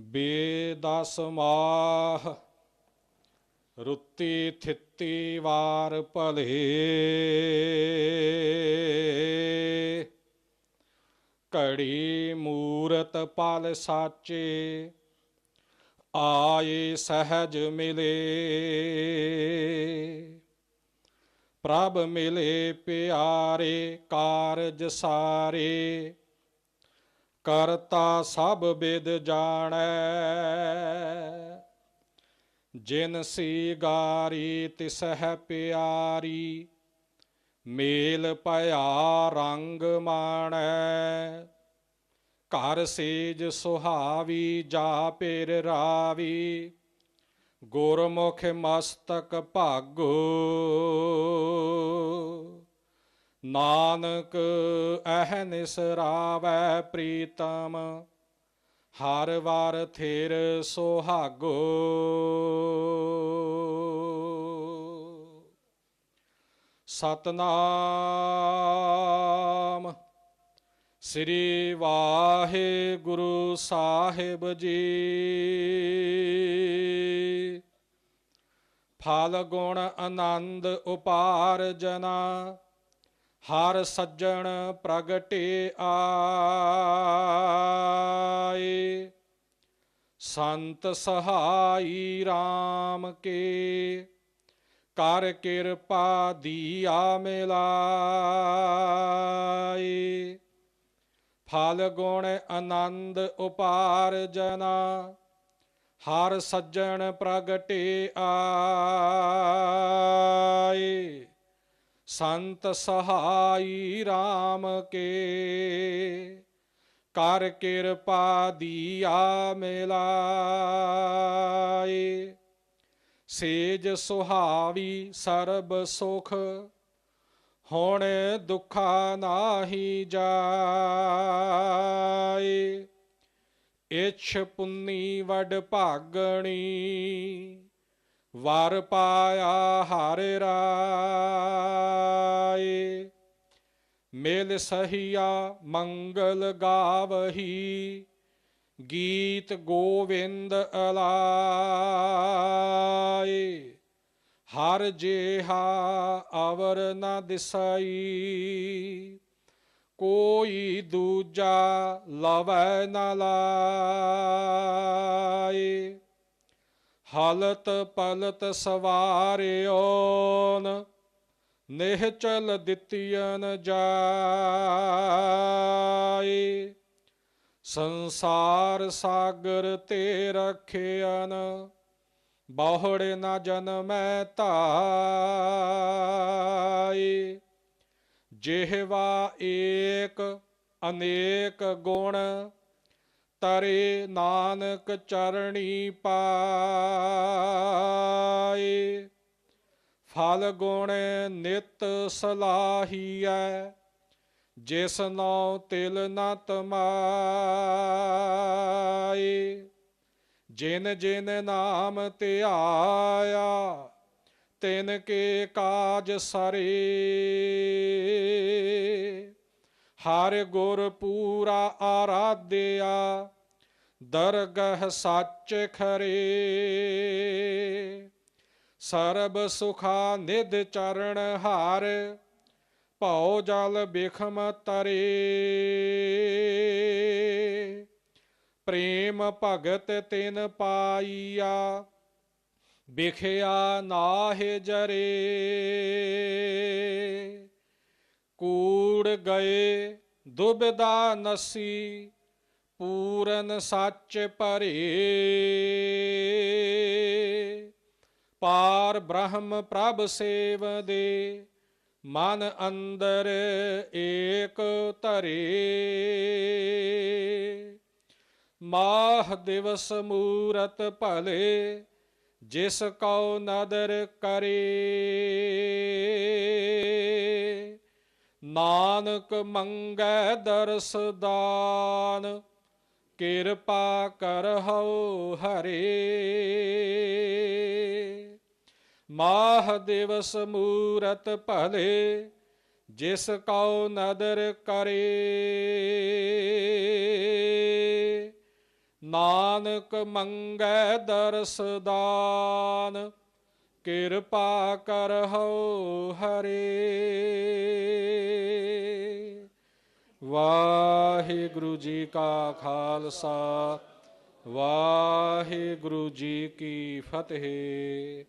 ਬੇਦਸ ਮਾਹ ਰੁੱਤੀ ਥਿੱਤੀ ਵਾਰ ਭਲੇ। ਘੜੀ ਮੂਰਤ ਪਲ ਸਾਚੇ, ਆਏ ਸਹਜ ਮਿਲੇ। ਪ੍ਰਭ ਮਿਲੇ ਪਿਆਰੇ ਕਾਰਜ ਸਾਰੇ ਕਰਤਾ ਸਭ ਬਿਦ ਜਾਣੈ। ਜਿਨ ਸੀ ਗਾਰੀ ਤਿਸ ਹੈ ਪਿਆਰੀ, ਮੇਲ ਭਇਆ ਰੰਗ ਮਾਣੈ। ਘਰ ਸੇਜ ਸੁਹਾਵੀ, ਜਾ ਪੇਰ ਰਾਵੀ, ਗੁਰਮੁਖ ਮਸਤਕ ਭਾਗੋ। ਨਾਨਕ ਅਹਨਿਸ ਰਾਵੈ ਪ੍ਰੀਤਮ, ਹਰ ਵਾਰ ਥੇਰ ਸੁਹਾਗੋ। ਸਤਨਾਮ ਸ੍ਰੀ ਵਾਹਿਗੁਰੂ ਸਾਹਿਬ ਜੀ। ਫਲ ਗੁਣ ਆਨੰਦ ਉਪਾਰ ਜਨਾ ਹਰ ਸੱਜਣ ਪ੍ਰਗਟੇ ਆਏ। ਸੰਤ ਸਹਾਈ RAM ਕੇ, ਕਰ ਕਿਰਪਾ ਦੀਆ ਮਿਲਾਏ। ਫਲ ਗੁਣ ਆਨੰਦ ਉਪਾਰਜਨਾ ਹਰ ਸੱਜਣ ਪ੍ਰਗਟੇ ਆਏ। ਸੰਤ ਸਹਾਈ RAM ਕੇ। ਕਰ ਕਿਰਪਾ ਦੀਆ ਮਿਲਾਏ। ਸੇਜ ਸੁਹਾਵੀ ਸਰਬ ਸੁਖ, ਹੁਣ ਦੁਖਾ ਨਾਹੀ ਜਾਏ। ਇਛ ਪੁੰਨੀ ਵਡ ਭਾਗਣੀ ਵਰ ਪਾਇਆ ਹਰ ਰਾਏ। ਮੇਲ ਸਹੀਆ ਮੰਗਲ ਗਾਵਹੀ, ਗੀਤ ਗੋਵਿੰਦ ਅਲਾਏ। ਹਰ ਜੇਹਾ ਅਵਰ ਨ ਦਿਸਈ, ਕੋਈ ਦੂਜਾ ਲਵੈ ਨ ਲਾਏ। ਹਾਲਤ ਪਲਤ ਸਵਾਰਿਓਨ ਨਿਹਚਲ ਦਿੱਤੀਨ ਜਾਏ। ਸੰਸਾਰ ਸਾਗਰ ਤੇ ਰਖਿਆਨ ਬਹੁੜ ਨ ਜਨਮੈ ਧਾਏ ਜਿਹਵਾ ਏਕ ਅਨੇਕ ਗੁਣ ਤਰੇ ਨਾਨਕ ਚਰਣੀ ਪਾਏ। ਫਲ ਗੁਣ ਨਿਤ ਸਲਾਹੀਐ, ਜਿਸ ਨਉ ਤਿਲ ਨ ਤਮਾਏ। ਜਿਨ ਜਿਨ ਨਾਮ ਧਿਆਇਆ, ਤਿਨ ਕੇ ਕਾਜ ਸਰੇ। ਹਰ ਗੁਰ ਪੂਰਾ ਆਰਾਧਿਆ, ਦਰਗਹ ਸੱਚ ਖਰੇ। ਸਰਬ ਸੁਖਾ ਨਿਧ ਚਰਨ ਹਾਰ, ਭਉ ਜਲ ਬਿਖਮ ਤਰੇ। ਪ੍ਰੇਮ ਭਗਤ ਤਿਨ ਪਾਈਆ, ਬਿਖਿਆ ਨਾਹਿ ਜਰੇ। ਕੂੜ ਗਏ ਦੁਬਿਦਾ ਨਸੀ, ਪੂਰਨ ਸੱਚ ਭਰੇ। ਪਾਰ ਬ੍ਰਹਮ ਪ੍ਰਭ ਸੇਵ ਦੇ, ਮਨ ਅੰਦਰ ਏਕ ਧਰੇ। ਮਾਹ ਦਿਵਸ ਮੂਰਤ ਭਲੇ, ਜਿਸ ਕਉ ਨਦਰ ਕਰੇ। ਨਾਨਕ ਮੰਗੈ ਦਰਸ ਦਾਨ, ਕਿਰਪਾ ਕਰਹੁ ਹਰੇ। ਮਾਹ ਦਿਵਸ ਮੂਰਤ ਭਲੇ, ਜਿਸ ਕਉ ਨਦਰ ਕਰੇ। ਨਾਨਕ ਮੰਗੈ ਦਰਸ ਦਾਨ ਕਿਰਪਾ ਕਰ ਕਰਹੁ ਹਰੇ। ਵਾਹਿਗੁਰੂ ਜੀ ਕਾ ਖਾਲਸਾ ਵਾਹਿਗੁਰੂ ਜੀ ਕੀ ਫਤਿਹ।